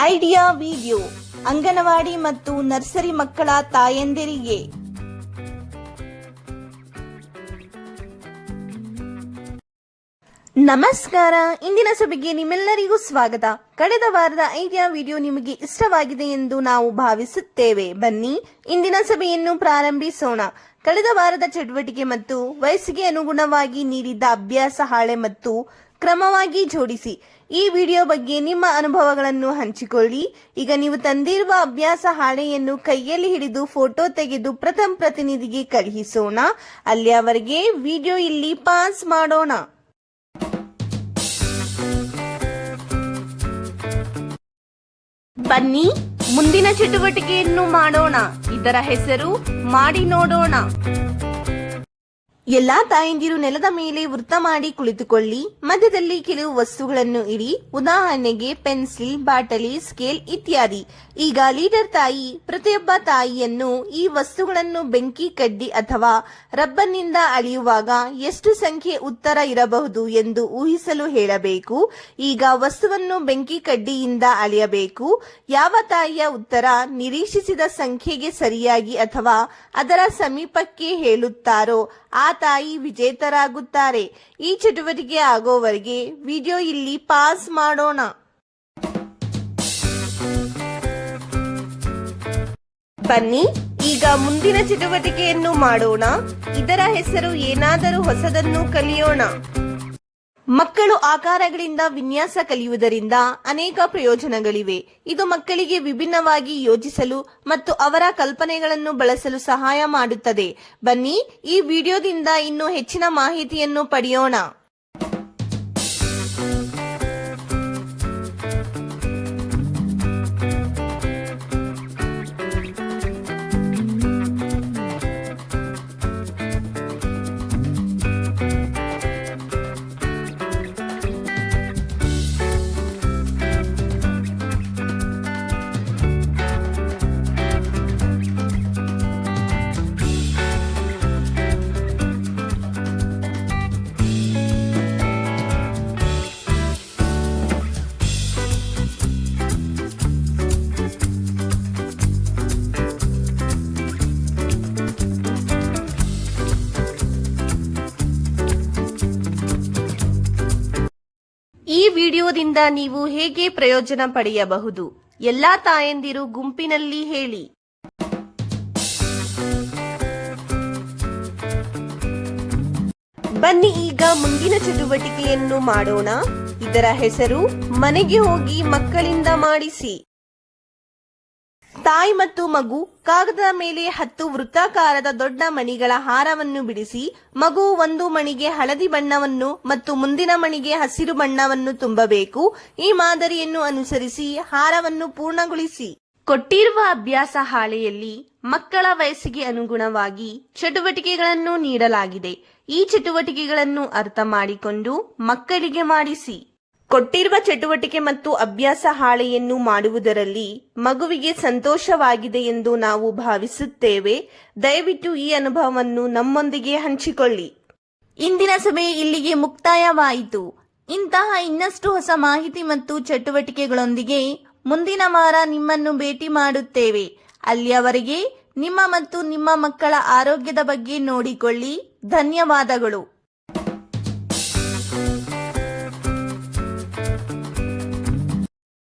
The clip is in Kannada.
ಐಡಿಯಾ ವಿಡಿಯೋ, ಅಂಗನವಾಡಿ ಮತ್ತು ನರ್ಸರಿ ಮಕ್ಕಳ ತಾಯಂದಿರಿಗೆ. ನಮಸ್ಕಾರ, ಇಂದಿನ ಸಭೆಗೆ ನಿಮ್ಮೆಲ್ಲರಿಗೂ ಸ್ವಾಗತ. ಕಳೆದ ವಾರದ ಐಡಿಯಾ ವಿಡಿಯೋ ನಿಮಗೆ ಇಷ್ಟವಾಗಿದೆ ಎಂದು ನಾವು ಭಾವಿಸುತ್ತೇವೆ. ಬನ್ನಿ, ಇಂದಿನ ಸಭೆಯನ್ನು ಪ್ರಾರಂಭಿಸೋಣ. ಕಳೆದ ವಾರದ ಚಟುವಟಿಕೆ ಮತ್ತು ವಯಸ್ಸಿಗೆ ಅನುಗುಣವಾಗಿ ನೀಡಿದ್ದ ಅಭ್ಯಾಸ ಹಾಳೆ ಮತ್ತು ಕ್ರಮವಾಗಿ ಜೋಡಿಸಿ. ಈ ವಿಡಿಯೋ ಬಗ್ಗೆ ನಿಮ್ಮ ಅನುಭವಗಳನ್ನು ಹಂಚಿಕೊಳ್ಳಿ. ಈಗ ನೀವು ತಂದಿರುವ ಅಭ್ಯಾಸ ಹಾಳೆಯನ್ನು ಕೈಯಲ್ಲಿ ಹಿಡಿದು ಫೋಟೋ ತೆಗೆದು ಪ್ರಥಮ ಪ್ರತಿನಿಧಿಗೆ ಕಳುಹಿಸೋಣ. ಅಲ್ಲಿಯವರೆಗೆ ವಿಡಿಯೋ ಇಲ್ಲಿ ಪಾಸ್ ಮಾಡೋಣ. ಬನ್ನಿ, ಮುಂದಿನ ಚಟುವಟಿಕೆಯನ್ನು ಮಾಡೋಣ. ಇದರ ಹೆಸರು, ಮಾಡಿ ನೋಡೋಣ. ಎಲ್ಲಾ ತಾಯಂದಿರು ನೆಲದ ಮೇಲೆ ವೃತ್ತ ಮಾಡಿ ಕುಳಿತುಕೊಳ್ಳಿ. ಮಧ್ಯದಲ್ಲಿ ಕೆಲವು ವಸ್ತುಗಳನ್ನು ಇಡಿ. ಉದಾಹರಣೆಗೆ ಪೆನ್ಸಿಲ್, ಬಾಟಲಿ, ಸ್ಕೇಲ್ ಇತ್ಯಾದಿ. ಈಗ ಲೀಡರ್ ತಾಯಿ, ಪ್ರತಿಯೊಬ್ಬ ತಾಯಿಯನ್ನು ಈ ವಸ್ತುಗಳನ್ನು ಬೆಂಕಿ, ಕಡ್ಡಿ ಅಥವಾ ರಬ್ಬರ್ನಿಂದ ಅಳೆಯುವಾಗ ಎಷ್ಟು ಸಂಖ್ಯೆ ಉತ್ತರ ಇರಬಹುದು ಎಂದು ಊಹಿಸಲು ಹೇಳಬೇಕು. ಈಗ ವಸ್ತುವನ್ನು ಬೆಂಕಿ, ಕಡ್ಡಿಯಿಂದ ಅಳೆಯಬೇಕು. ಯಾವ ತಾಯಿಯ ಉತ್ತರ ನಿರೀಕ್ಷಿಸಿದ ಸಂಖ್ಯೆಗೆ ಸರಿಯಾಗಿ ಅಥವಾ ಅದರ ಸಮೀಪಕ್ಕೆ ಹೇಳುತ್ತಾರೋ ಆ ತಾಯಿ ವಿಜೇತರಾಗುತ್ತಾರೆ. ಈ ಚಟುವಟಿಕೆ ಆಗೋವರೆಗೆ ವಿಡಿಯೋ ಇಲ್ಲಿ ಪಾಸ್ ಮಾಡೋಣ. ಬನ್ನಿ, ಈಗ ಮುಂದಿನ ಚಟುವಟಿಕೆಯನ್ನು ಮಾಡೋಣ. ಇದರ ಹೆಸರು ಏನಾದರೂ ಹೊಸದನ್ನು ಕಲಿಯೋಣ. ಮಕ್ಕಳು ಆಕಾರಗಳಿಂದ ವಿನ್ಯಾಸ ಕಲಿಯುವುದರಿಂದ ಅನೇಕ ಪ್ರಯೋಜನಗಳಿವೆ. ಇದು ಮಕ್ಕಳಿಗೆ ವಿಭಿನ್ನವಾಗಿ ಯೋಚಿಸಲು ಮತ್ತು ಅವರ ಕಲ್ಪನೆಗಳನ್ನು ಬಳಸಲು ಸಹಾಯ ಮಾಡುತ್ತದೆ. ಬನ್ನಿ ಈ ವಿಡಿಯೋದಿಂದ ಇನ್ನೂ ಹೆಚ್ಚಿನ ಮಾಹಿತಿಯನ್ನು ಪಡೆಯೋಣ. ಈ ವಿಡಿಯೋದಿಂದ ನೀವು ಹೇಗೆ ಪ್ರಯೋಜನ ಪಡೆಯಬಹುದು? ಎಲ್ಲಾ ತಾಯಂದಿರು ಗುಂಪಿನಲ್ಲಿ ಹೇಳಿ. ಬನ್ನಿ ಈಗ ಮುಂದಿನ ಚಟುವಟಿಕೆಯನ್ನು ಮಾಡೋಣ. ಇದರ ಹೆಸರು, ಮನೆಗೆ ಹೋಗಿ ಮಕ್ಕಳಿಂದ ಮಾಡಿಸಿ. ತಾಯಿ ಮತ್ತು ಮಗು ಕಾಗದದ ಮೇಲೆ ಹತ್ತು ವೃತ್ತಾಕಾರದ ದೊಡ್ಡ ಮಣಿಗಳ ಹಾರವನ್ನು ಬಿಡಿಸಿ, ಮಗು ಒಂದು ಮಣಿಗೆ ಹಳದಿ ಬಣ್ಣವನ್ನು ಮತ್ತು ಮುಂದಿನ ಮಣಿಗೆ ಹಸಿರು ಬಣ್ಣವನ್ನು ತುಂಬಬೇಕು. ಈ ಮಾದರಿಯನ್ನು ಅನುಸರಿಸಿ ಹಾರವನ್ನು ಪೂರ್ಣಗೊಳಿಸಿ. ಕೊಟ್ಟಿರುವ ಅಭ್ಯಾಸ ಹಾಳೆಯಲ್ಲಿ ಮಕ್ಕಳ ವಯಸ್ಸಿಗೆ ಅನುಗುಣವಾಗಿ ಚಟುವಟಿಕೆಗಳನ್ನು ನೀಡಲಾಗಿದೆ. ಈ ಚಟುವಟಿಕೆಗಳನ್ನು ಅರ್ಥ ಮಾಡಿಕೊಂಡು ಮಕ್ಕಳಿಗೆ ಮಾಡಿಸಿ. ಕೊಟ್ಟಿರುವ ಚಟುವಟಿಕೆ ಮತ್ತು ಅಭ್ಯಾಸ ಹಾಳೆಯನ್ನು ಮಾಡುವುದರಲ್ಲಿ ಮಗುವಿಗೆ ಸಂತೋಷವಾಗಿದೆ ಎಂದು ನಾವು ಭಾವಿಸುತ್ತೇವೆ. ದಯವಿಟ್ಟು ಈ ಅನುಭವವನ್ನು ನಮ್ಮೊಂದಿಗೆ ಹಂಚಿಕೊಳ್ಳಿ. ಇಂದಿನ ಸಭೆ ಇಲ್ಲಿಗೆ ಮುಕ್ತಾಯವಾಯಿತು. ಇಂತಹ ಇನ್ನಷ್ಟು ಹೊಸ ಮಾಹಿತಿ ಮತ್ತು ಚಟುವಟಿಕೆಗಳೊಂದಿಗೆ ಮುಂದಿನ ವಾರ ನಿಮ್ಮನ್ನು ಭೇಟಿ ಮಾಡುತ್ತೇವೆ. ಅಲ್ಲಿಯವರೆಗೆ ನಿಮ್ಮ ಮತ್ತು ನಿಮ್ಮ ಮಕ್ಕಳ ಆರೋಗ್ಯದ ಬಗ್ಗೆ ನೋಡಿಕೊಳ್ಳಿ. ಧನ್ಯವಾದಗಳು.